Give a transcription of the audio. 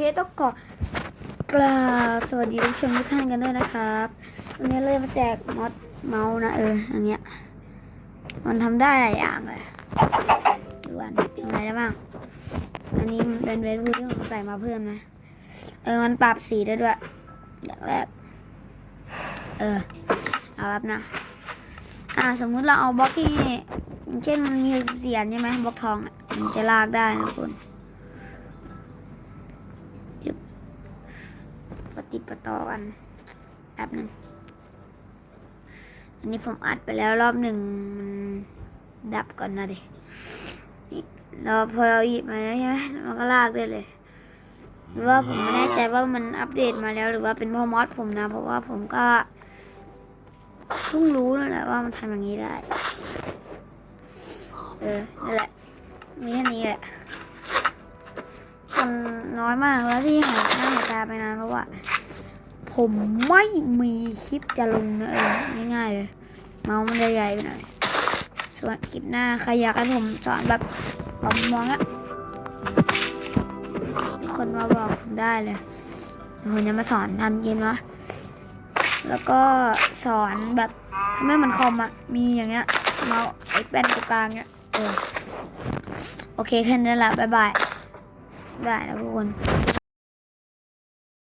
คต้องขอกราบสวัสดีทุกชมทุกท่านกันด้วยนะครับวันนี้เลยมาแจกมอสเมาส์นะเอออันเนี้ย มันทำได้หลายอย่างเลยดูอันทำอะไรได้บ้าง อันนี้มันเป็นเวทพูที่ผมใส่มาเพิ่มนะ เออมันปรับสีได้ด้วยอย่างแรก เออ เอาครับนะ อ่าสมมุติเราเอาบล็อกที่เช่นมันมีเสียนใช่ไหมบล็อกทองมันจะลากได้นะคุณ ปฏิดปต่อกันแอปหนึ่งอันนี้ผมอัดไปแล้วรอบหนึ่งดับก่อนนะดินี่แล้วพอเราหยิบมาแล้วใช่ไหมมันก็ลากได้เลยหรือว่าผมไม่แน่ใจว่ามันอัปเดตมาแล้วหรือว่าเป็นเพราะมอสผมนะ เพราะว่าผมก็เพิ่งรู้นั่นแหละว่ามันทำอย่างนี้ได้ เออนั่นแหละ มีแค่นี้แหละคนน้อยมากแล้วที่หายหน้าหายตาไปนานเพราะว่า ผมไม่มีคลิปจะลงนะเออง่ายๆเลย เมาส์มันใหญ่ๆไปหน่อย ส่วนคลิปหน้าใครอยากให้ผมสอนแบบผมมองอะคนมาบอกผมได้เลยเดี๋ยวผมจะมาสอนทำเกมวะแล้วก็สอนแบบทำให้มันคอมอะมีอย่างเงี้ยเมาส์ไอ้แป้นตรงกลางเนี้ยเออโอเคแค่นั้นแหละบ๊ายบายบ๊ายบายนะทุกคน